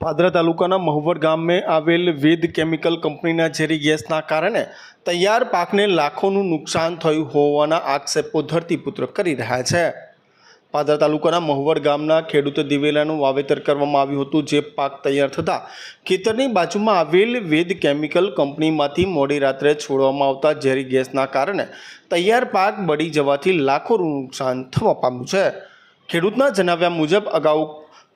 પાદરા તાલુકાના મહુવર ગામે આવેલ વેદ કેમિકલ કંપનીના ઝેરી ગેસના કારણે તૈયાર પાકને લાખોનું નુકસાન થયું હોવાના આક્ષેપો ધરતીપુત્ર કરી રહ્યા છે. પાદરા તાલુકાના મહુવર ગામના ખેડૂત દિવેલાનું વાવેતર કરવામાં આવ્યું હતું, જે પાક તૈયાર થતાં ખેતરની બાજુમાં આવેલ વેદ કેમિકલ કંપનીમાંથી મોડી રાત્રે છોડવામાં આવતા ઝેરી ગેસના કારણે તૈયાર પાક બળી જવાથી લાખોનું નુકસાન થવા પામ્યું છે. ખેડૂતના જણાવ્યા મુજબ, અગાઉ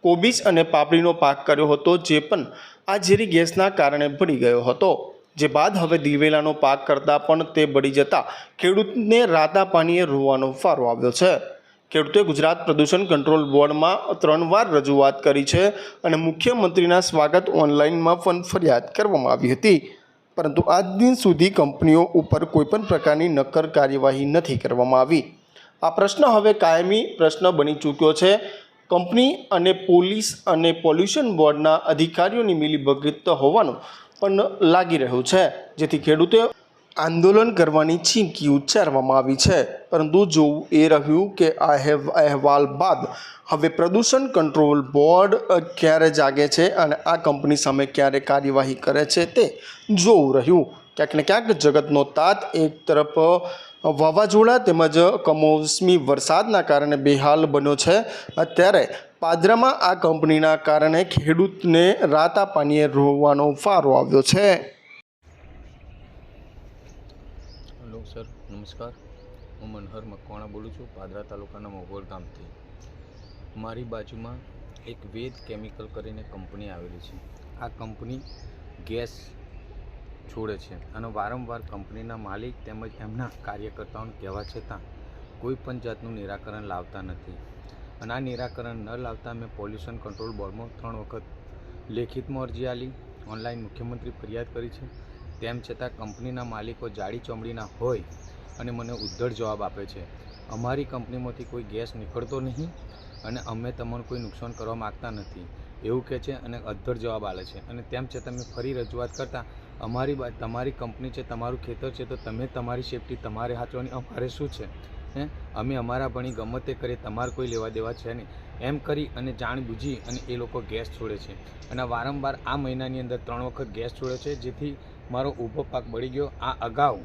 કોબીજ અને પાપડીનો પાક કર્યો હતો, જે પણ આ ઝેરી ગેસના કારણે ભળી ગયો હતો. જે બાદ હવે દિવેલાનો પાક કરતાં પણ તે બળી જતા ખેડૂતને રાતા પાણીએ રોવાનો ફારો આવ્યો છે. ખેડૂતે ગુજરાત પ્રદૂષણ કંટ્રોલ બોર્ડમાં ત્રણ વાર રજૂઆત કરી છે અને મુખ્યમંત્રીના સ્વાગત ઓનલાઈનમાં પણ ફરિયાદ કરવામાં આવી હતી. પરંતુ આજ દિન સુધી કંપનીઓ ઉપર કોઈપણ પ્રકારની નક્કર કાર્યવાહી નથી કરવામાં આવી. આ પ્રશ્ન હવે કાયમી પ્રશ્ન બની ચૂક્યો છે. કંપની અને પોલીસ અને પોલ્યુશન બોર્ડના અધિકારીઓની મિલીભગત હોવાનું પણ લાગી રહ્યું છે. જેથી ખેડૂતોએ આંદોલન કરવાની ચીમકી ઉચ્ચારવામાં આવી છે. પરંતુ જોવું એ રહ્યું કે આ અહેવાલ બાદ હવે પ્રદૂષણ કંટ્રોલ બોર્ડ ક્યારે જાગે છે અને આ કંપની સામે ક્યારે કાર્યવાહી કરે છે તે જોવું રહ્યું. ક્યાંક ને ક્યાંક જગતનો તાત એક તરફ વાવાઝોડા તેમજ કમોસમી વરસાદના કારણે બેહાલ બન્યો છે. અત્યારે પાદરામાં આ કંપનીના કારણે ખેડૂતને રાતા પાણીએ રોવાનો ફારો આવ્યો છે. હેલો સર, નમસ્કાર. હું મનહર મકવાણા બોલું છું, પાદરા તાલુકાના મહુવર ગામથી. મારી બાજુમાં એક વેદ કેમિકલ કરીને કંપની આવેલી છે. આ કંપની ગેસ છોડે છે અને વારંવાર કંપનીના માલિક તેમજ એમના કાર્યકર્તાઓને કહેવા છતાં કોઈ પણ જાતનું નિરાકરણ લાવતા નથી. અને આ નિરાકરણ ન લાવતા મેં પોલ્યુશન કંટ્રોલ બોર્ડમાં ત્રણ વખત લેખિતમાં અરજી આલી, ઓનલાઈન મુખ્યમંત્રી ફરિયાદ કરી છે. તેમ છતાં કંપનીના માલિકો જાડી ચોમડીના હોય અને મને ઉદ્ધર જવાબ આપે છે. અમારી કંપનીમાંથી કોઈ ગેસ નીકળતો નહીં અને અમે તમને કોઈ નુકસાન કરવા માગતા નથી, એવું કહે છે અને અદ્ધર જવાબ આલે છે. અને તેમ છતાં મેં ફરી રજૂઆત કરતાં અમારી તમારી કંપની છે, તમારું ખેતર છે, તો તમે તમારી સેફટી તમારે હાચવાની. અમારે શું છે? હે? અમે અમારા ભણી ગમે તે કરીએ, તમારે કોઈ લેવા દેવા છે નહીં. એમ કરી અને જાણ બુજી અને એ લોકો ગેસ છોડે છે. અને વારંવાર આ મહિનાની અંદર ત્રણ વખત ગેસ છોડે છે, જેથી મારો ઊભો પાક બળી ગયો. આ અગાઉ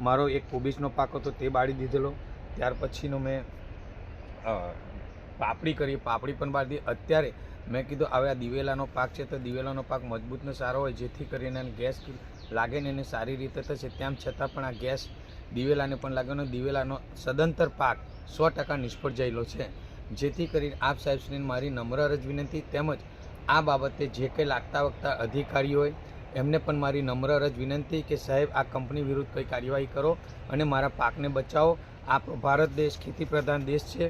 મારો એક કોબીજનો પાક હતો, તે બાળી દીધેલો. ત્યાર પછીનો મેં પાપડી કરી, પાપડી પણ બાળી દીધી. અત્યારે મેં કીધું, હવે આ દિવેલાનો પાક છે તો દિવેલાનો પાક મજબૂત ને સારો હોય, જેથી કરીને ગેસ લાગે ને એને સારી રીતે થશે. તેમ છતાં પણ આ ગેસ દિવેલાને પણ લાગ્યો દિવેલાનો સદંતર પાક સો ટકા નિષ્ફળ જયેલો છે. જેથી કરીને આપ સાહેબશ્રીને મારી નમ્ર અરજ વિનંતી તેમજ આ બાબતે જે કંઈ લાગતા વખતા અધિકારી હોય, એમને પણ મારી નમ્ર અરજ વિનંતી કે સાહેબ, આ કંપની વિરુદ્ધ કંઈ કાર્યવાહી કરો અને મારા પાકને બચાવો. આપ ભારત દેશ ખેતી પ્રધાન દેશ છે.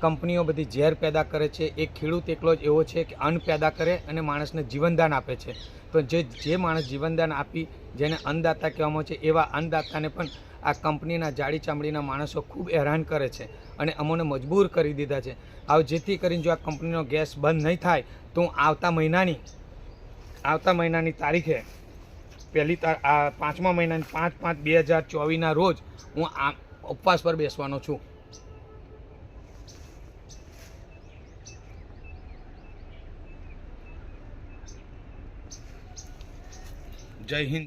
કંપનીઓ બધી ઝેર પેદા કરે છે. એક ખેડૂત એકલો જ એવો છે કે અન્ન પેદા કરે અને માણસને જીવનદાન આપે છે. તો જે જે માણસ જીવનદાન આપી, જેને અન્નદાતા કહેવામાં છે, એવા અન્નદાતાને પણ આ કંપનીના જાડી ચામડીના માણસો ખૂબ હેરાન કરે છે અને અમોને મજબૂર કરી દીધા છે. હવે જેથી કરીને જો આ કંપનીનો ગેસ બંધ નહીં થાય, તો હું આવતા મહિનાની આવતા મહિનાની તારીખે, પહેલી તાર, આ પાંચમા મહિનાની પાંચ પાંચ બે હજાર ચોવીસના રોજ હું આ ઉપવાસ પર બેસવાનો છું. জয় হিন্দ